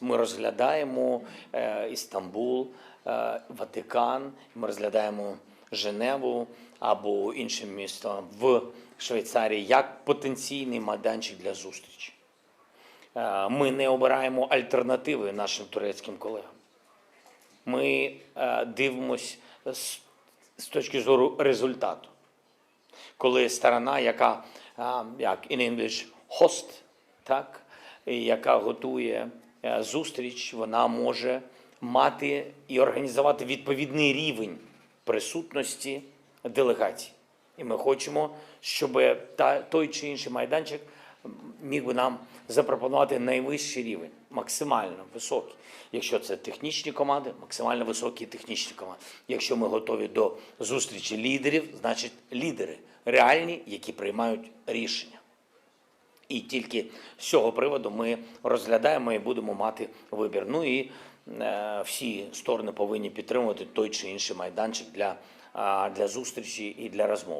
Ми розглядаємо е, Істамбул, е, Ватикан, ми розглядаємо Женеву або інше місто в Швейцарії як потенційний майданчик для зустрічі. Е, Ми не обираємо альтернативи нашим турецьким колегам. Ми дивимось з, точки зору результату. Коли сторона, яка як in English host, так, яка готує зустріч, вона може мати і організувати відповідний рівень присутності делегацій. І ми хочемо, щоб та, той чи інший майданчик міг би нам запропонувати найвищий рівень, максимально високий. Якщо це технічні команди, максимально високі технічні команди. Якщо ми готові до зустрічі лідерів, значить лідери реальні, які приймають рішення. І тільки з цього приводу ми розглядаємо і будемо мати вибір. Ну і е, всі сторони повинні підтримувати той чи інший майданчик для, для зустрічі і для розмов.